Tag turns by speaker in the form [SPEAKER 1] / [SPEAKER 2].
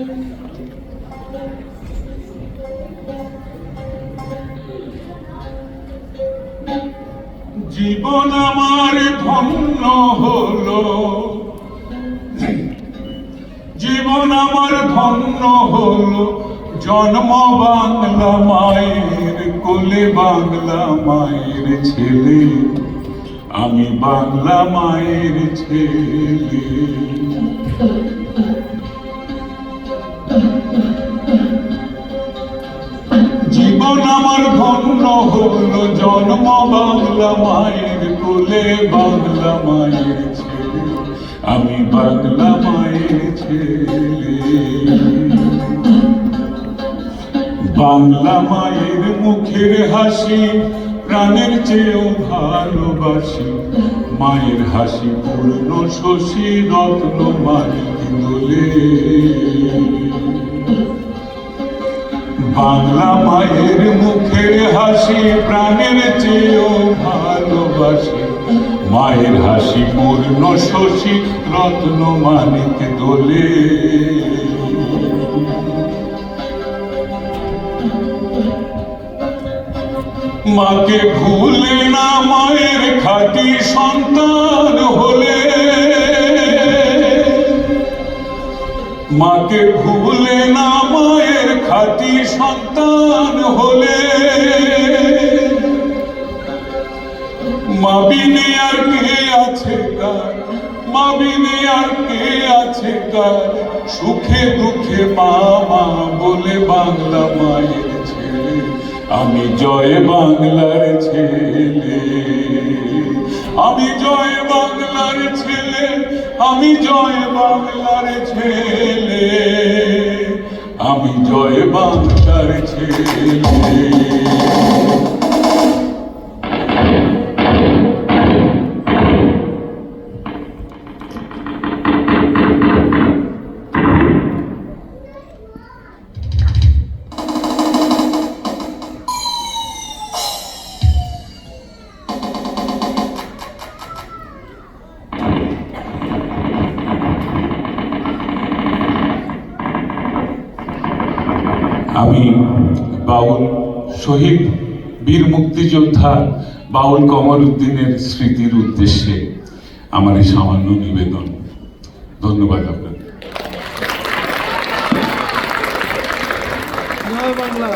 [SPEAKER 1] জীবন আমার ধন্য হলো। জীবন আমার ধন্য হলো। জন্ম বাংলা মায়ের কোলে বাংলা মায়ের ছেলে। আমি বাংলা মায়ের ছেলে। জীবন আমার ধন্য হলো জন্ম বাংলা মায়ের কোলে, বাংলা মায়ের ছেলে। আমি বাংলা মায়ের ছেলে। বাংলা মায়ের মুখের হাসি, প্রাণের চেয়েও ভালোবাসি। মায়ের হাসি পূর্ণ শশী রত্ন মানিক দোলে। বাংলা মায়ের মুখের হাসি, প্রাণের চেয়েও ভালোবাসি। মায়ের হাসি পূর্ণ শশী, রত্ন মানিক দোলে। মাকে ভুলে না মায়ের খাটি সন্তান হলে। মাকে ভুলে না সন্তান হলে মাবিনে আর কে আছে কার? মাবিনে আর কে আছে কার? সুখে দুঃখে মা বলে বাংলা মায়ের ছেলে। আমি জয় বাংলার ছেলে। আমি জয় বাংলার ছেলে। আমি জয় বাংলার ছেলে। আমি জয় বাংলার ছেলে। আমি বাউল শহীদ বীর মুক্তিযোদ্ধা বাউল কমর উদ্দিনের স্মৃতির উদ্দেশ্যে আমার এই সামান্য নিবেদন। ধন্যবাদ আপনাদের।
[SPEAKER 2] বাংলা।